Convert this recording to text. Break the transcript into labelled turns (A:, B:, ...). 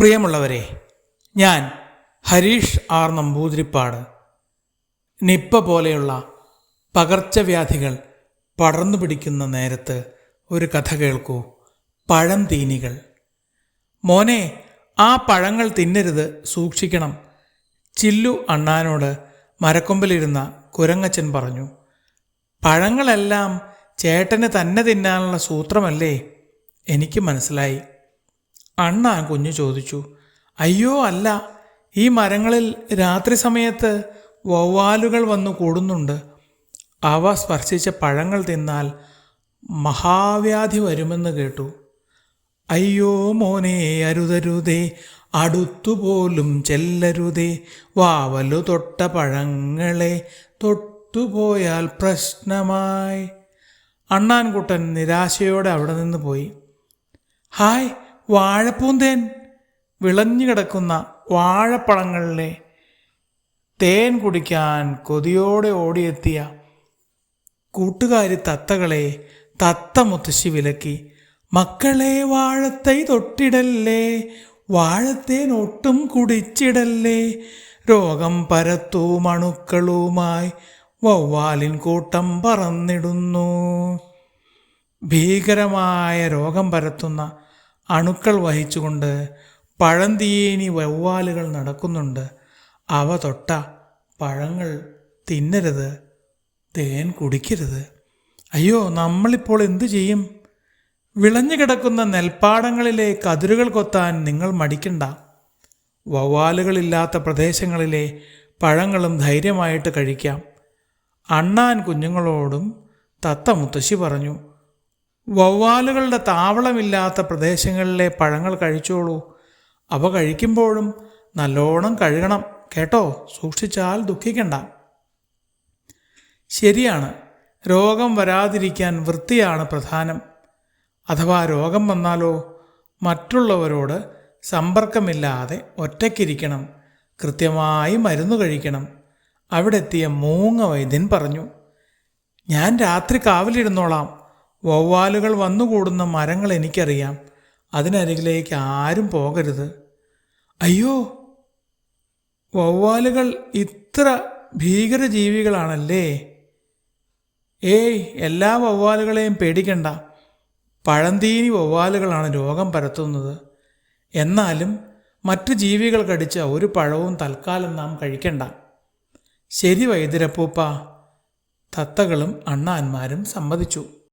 A: പ്രിയമുള്ളവരെ ഞാൻ Harish R Namboodiripad. Nipah പോലെയുള്ള പകർച്ചവ്യാധികൾ പടർന്നു പിടിക്കുന്ന നേരത്ത് ഒരു കഥ കേൾക്കൂ. പഴം തീനികൾ മോനെ ആ പഴങ്ങൾ തിന്നരുത് സൂക്ഷിക്കണം. ചില്ലു അണ്ണാനോട് മരക്കൊമ്പിലിരുന്ന കുരങ്ങച്ചൻ പറഞ്ഞു പഴങ്ങളെല്ലാം ചേട്ടന് തന്നെ തിന്നാനുള്ള സൂത്രമല്ലേ? എനിക്ക് മനസ്സിലായി. അണ്ണ കുഞ്ഞു ചോദിച്ചു അയ്യോ അല്ല ഈ മരങ്ങളിൽ രാത്രി സമയത്ത് വവ്വാലുകൾ വന്നു കൂടുന്നുണ്ട്. അവ സ്പർശിച്ച പഴങ്ങൾ തിന്നാൽ മഹാവ്യാധി വരുമെന്ന് കേട്ടു. അയ്യോ മോനെ അരുതരുതേ അടുത്തുപോലും ചെല്ലരുതേ വാവലു തൊട്ട പഴങ്ങളെ തൊട്ടുപോയാൽ പ്രശ്നമായി. അണ്ണാൻകുട്ടൻ നിരാശയോടെ അവിടെ നിന്ന് പോയി. ഹായ് വാഴപ്പൂന്തേൻ വിളഞ്ഞു കിടക്കുന്ന വാഴപ്പഴങ്ങളിലെ തേൻ കുടിക്കാൻ കൊതിയോടെ ഓടിയെത്തിയ കൂട്ടുകാരി തത്തകളെ തത്ത മുത്തശ്ശി വിലക്കി മക്കളെ വാഴത്തൈ തൊട്ടിടല്ലേ വാഴത്തേൻ ഒട്ടും കുടിച്ചിടല്ലേ രോഗം പരത്തൂ മണുക്കളുമായി വവ്വാലിൻ കൂട്ടം പറന്നിടുന്നു. ഭീകരമായ രോഗം പരത്തുന്ന അണുക്കൾ വഹിച്ചുകൊണ്ട് പഴന്തീയേനി വവ്വാലുകൾ നടക്കുന്നുണ്ട്. അവ തൊട്ട പഴങ്ങൾ തിന്നരുത് തേൻ കുടിക്കരുത്. അയ്യോ നമ്മളിപ്പോൾ എന്തു ചെയ്യും? വിളഞ്ഞു കിടക്കുന്ന നെൽപ്പാടങ്ങളിലെ കതിരുകൾ കൊത്താൻ നിങ്ങൾ മടിക്കണ്ട. വവ്വാലുകളില്ലാത്ത പ്രദേശങ്ങളിലെ പഴങ്ങളും ധൈര്യമായിട്ട് കഴിക്കാം. അണ്ണാൻ കുഞ്ഞുങ്ങളോടും തത്ത മുത്തശ്ശി പറഞ്ഞു വവ്വാലുകളുടെ താവളമില്ലാത്ത പ്രദേശങ്ങളിലെ പഴങ്ങൾ കഴിച്ചോളൂ. അവ കഴിക്കുമ്പോഴും നല്ലോണം കഴുകണം. കേട്ടോ? സൂക്ഷിച്ചാൽ ദുഃഖിക്കണ്ട. ശരിയാണ്. രോഗം വരാതിരിക്കാൻ വൃത്തിയാണ് പ്രധാനം. അഥവാ രോഗം വന്നാലോ മറ്റുള്ളവരോട് സമ്പർക്കമില്ലാതെ ഒറ്റയ്ക്കിരിക്കണം. കൃത്യമായി മരുന്ന് കഴിക്കണം. അവിടെത്തിയ മൂങ്ങ വൈദ്യൻ പറഞ്ഞു ഞാൻ രാത്രി കാവലിരുന്നോളാം. വവ്വാലുകൾ വന്നുകൂടുന്ന മരങ്ങൾ എനിക്കറിയാം. അതിനരികിലേക്ക് ആരും പോകരുത്. അയ്യോ വവ്വാലുകൾ ഇത്ര ഭീകരജീവികളാണല്ലേ? ഏയ് എല്ലാ വവ്വാലുകളെയും പേടിക്കണ്ട. പഴന്തീനി വവ്വാലുകളാണ് രോഗം പരത്തുന്നത്. എന്നാലും മറ്റു ജീവികൾ കടിച്ച ഒരു പഴവും തൽക്കാലം നാം കഴിക്കണ്ട. ശരി വൈദ്യരപ്പൂപ്പ. തത്തകളും അണ്ണാന്മാരും സമ്മതിച്ചു.